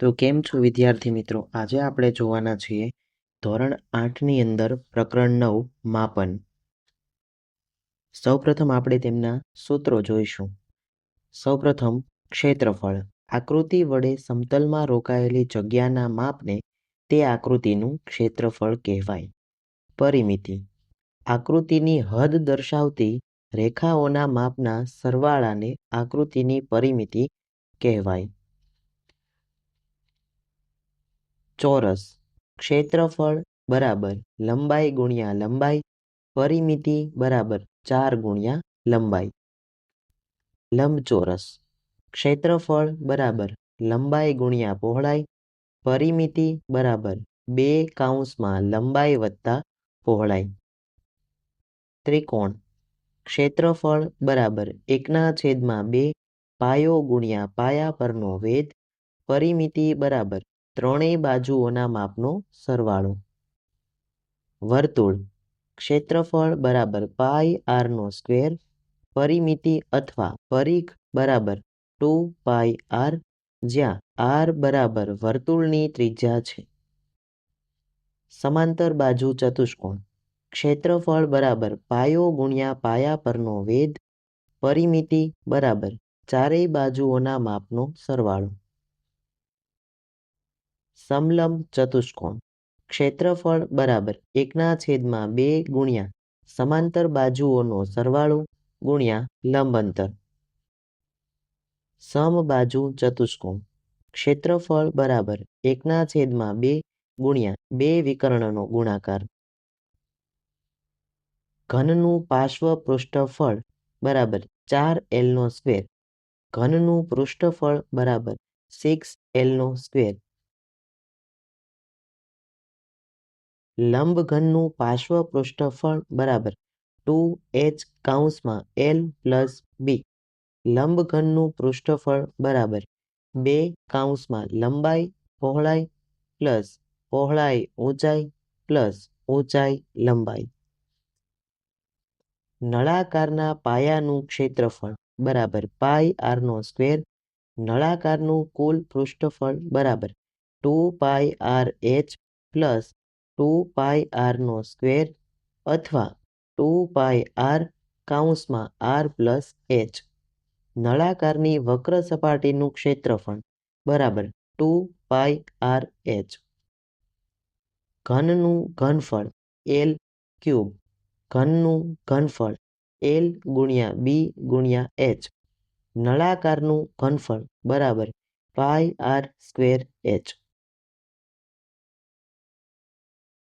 તો કેમ છો વિદ્યાર્થી મિત્રો? આજે આપણે જોવાના છીએ ધોરણ આઠની અંદર પ્રકરણ નવ, માપન. સૌપ્રથમ આપણે તેમના સૂત્રો જોઈશું. સૌપ્રથમ ક્ષેત્રફળ. આકૃતિ વડે સમતલમાં રોકાયેલી જગ્યાના માપને તે આકૃતિનું ક્ષેત્રફળ કહેવાય. પરિમિતિ. આકૃતિની હદ દર્શાવતી રેખાઓના માપના સરવાળાને આકૃતિની પરિમિતિ કહેવાય. ચોરસ. ક્ષેત્રફળ બરાબર લંબાઈ ગુણ્યા લંબાઈ, પરિમિતિ બરાબર ચાર ગુણ્યા લંબાઈ. લંબચોરસ. ક્ષેત્રફળ બરાબર લંબાઈ ગુણ્યા પહોળાઈ, પરિમિતિ બરાબર બે કાઉન્સમાં લંબાઈ વત્તા પહોળાઈ. ત્રિકોણ. ક્ષેત્રફળ બરાબર એકના છેદમાં બે પાયો ગુણ્યા પાયા પરનો વેદ પરિમિતિ બરાબર ત્રણેય બાજુઓના માપનો સરવાળો. વર્તુળ, ક્ષેત્રફળ બરાબર પાઈ આરનો સ્ક્વેર, પરિમિતિ અથવા પરિઘ બરાબર ટુ પાઈ આર, જ્યાં આર બરાબર વર્તુળની ત્રિજ્યા છે. સમાંતર બાજુ ચતુષ્કોણ, ક્ષેત્રફળ બરાબર પાયો ગુણ્યા પાયા પરનો વેદ પરિમિતિ બરાબર ચારેય બાજુઓના માપનો સરવાળો. સમલંબ ચતુષ્કોણ. ક્ષેત્રફળ બરાબર એકના છેદમાં બે ગુણ્યા સમાંતર બાજુઓનો સરવાળો ગુણ્યા લંબ અંતર સમબાજુ ચતુષ્કોણ. ક્ષેત્રફળ બરાબર એકના છેદમાં બે ગુણ્યા બે વિકર્ણનો ગુણાકાર. ઘનનું પાર્શ્વ પૃષ્ઠફળ બરાબર ચાર એલનો સ્ક્વેર. ઘનનું પૃષ્ઠફળ બરાબર સિક્સ એલનો સ્ક્વેર. લંબઘનનું પાર્શ્વ પૃષ્ઠફળ બરાબર ટુ એચ કાઉન્સમાં એલ પ્લસ બી. લંબઘનનું પૃષ્ઠફળ બરાબર બે કાઉન્સમાં લંબાઈ પહોળાઈ પ્લસ પહોળાઈ ઊંચાઈ પ્લસ ઊંચાઈ લંબાઈ. નળાકારના પાયાનું ક્ષેત્રફળ બરાબર પાઈ આરનો સ્ક્વેર. નળાકારનું કુલ પૃષ્ઠફળ બરાબર two pi R H plus two pi આરનો square અથવા ટુ પાય આર કાઉન્સમાં આર પ્લસ એચ. નળાકારની વક્ર સપાટીનું ક્ષેત્રફળ, બરાબર, ટુ પાય આર એચ. ઘનનું ઘનફળ, એલ ક્યુબ. ઘનનું ઘનફળ, એલ ગુણ્યા બી ગુણ્યા એચ. નળાકારનું ઘનફળ, બરાબર પાય આર સ્ક્વેર એચ.